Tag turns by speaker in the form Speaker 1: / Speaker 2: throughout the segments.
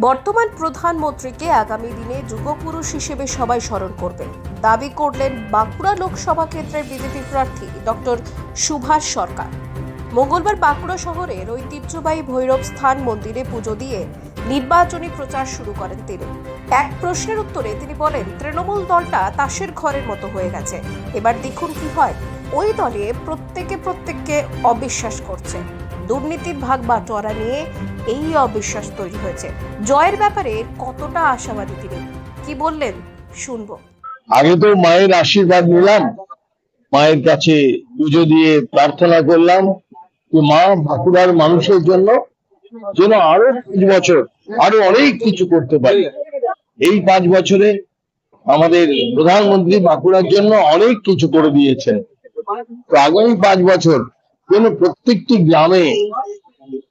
Speaker 1: বর্তমান প্রধানমন্ত্রীকে আগামী দিনে যুগপুরুষ হিসেবে সবাই স্মরণ করবে দাবি করলেন বাঁকুড়া লোকসভা ক্ষেত্রের বিজেপি প্রার্থী ডক্টর সুভাষ সরকার। মঙ্গলবার বাঁকুড়া শহরের ঐতিহ্যবাহী ভৈরব স্থান মন্দিরে পুজো দিয়ে নির্বাচনী প্রচার শুরু করেন তিনি। এক প্রশ্নের উত্তরে তিনি বলেন, তৃণমূল দলটা তাসের ঘরের মতো হয়ে গেছে। এবার দেখুন কি হয়। ওই দলে প্রত্যেকে প্রত্যেককে অবিশ্বাস করছে। দুর্নীতির ভাগ বাটোয়ারা নিয়ে এই অবিশ্বাস তৈরি হয়েছে। জয়ের ব্যাপারে কতটা আশাবাদী তিনি? কি বললেন? শুনব।
Speaker 2: আগে তো মায়ের আশীর্বাদ নিলাম, মায়ের কাছে পুজো দিয়ে প্রার্থনা করলাম যে মা বাঁকুড়ার মানুষের জন্য যেন আরও পাঁচ বছর, আরও অনেক কিছু করতে পারি। এই পাঁচ বছরে আমাদের প্রধানমন্ত্রী বাঁকুড়ার জন্য অনেক কিছু করে দিয়েছেন। তো আগামী পাঁচ বছর যেন প্রত্যেকটি গ্রামে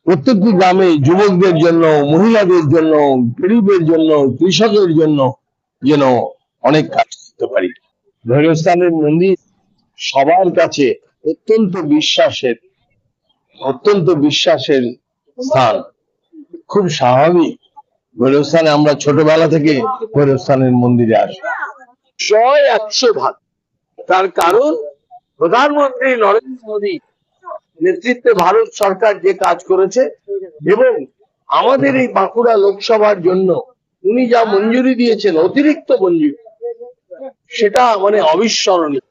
Speaker 2: প্রত্যেকটি গ্রামে যুবকদের জন্য, মহিলাদের জন্য, গরিবের জন্য, কৃষকের জন্য যেন অনেক কাজ করতে পারি। ভৈরস্থানের মন্দির সবার কাছে অত্যন্ত বিশ্বাসের অত্যন্ত বিশ্বাসের স্থান। খুব স্বাভাবিক। ভৈরস্থানে আমরা ছোটবেলা থেকে ভৈরস্থানের মন্দিরে আসি। ছয় একশো ভাগ। তার কারণ প্রধানমন্ত্রী নরেন্দ্র মোদী নেতৃত্বে ভারত সরকার যে কাজ করেছে এবং আমাদের এই বাঁকুড়া লোকসভার জন্য উনি যা মঞ্জুরি দিয়েছেন, অতিরিক্ত মঞ্জুরি, সেটা মানে অবিস্মরণীয়।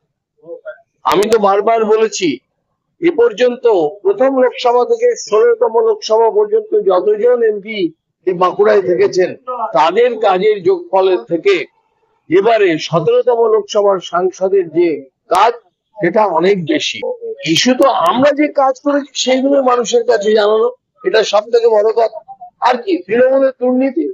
Speaker 2: আমি তো বারবার বলেছি, এ পর্যন্ত প্রথম লোকসভা থেকে ষোলোতম লোকসভা পর্যন্ত যতজন এমপি বাঁকুড়ায় থেকেছেন, তাদের কাজের যোগফলের থেকে এবারে সতেরোতম লোকসভার সাংসদের যে কাজ, সেটা অনেক বেশি। ইস্যু তো আমরা যে কাজ করেছি সেইগুলো মানুষের কাছে জানানো। এটা সব থেকে বড় কথা। আর কি, তৃণমূলের দুর্নীতি?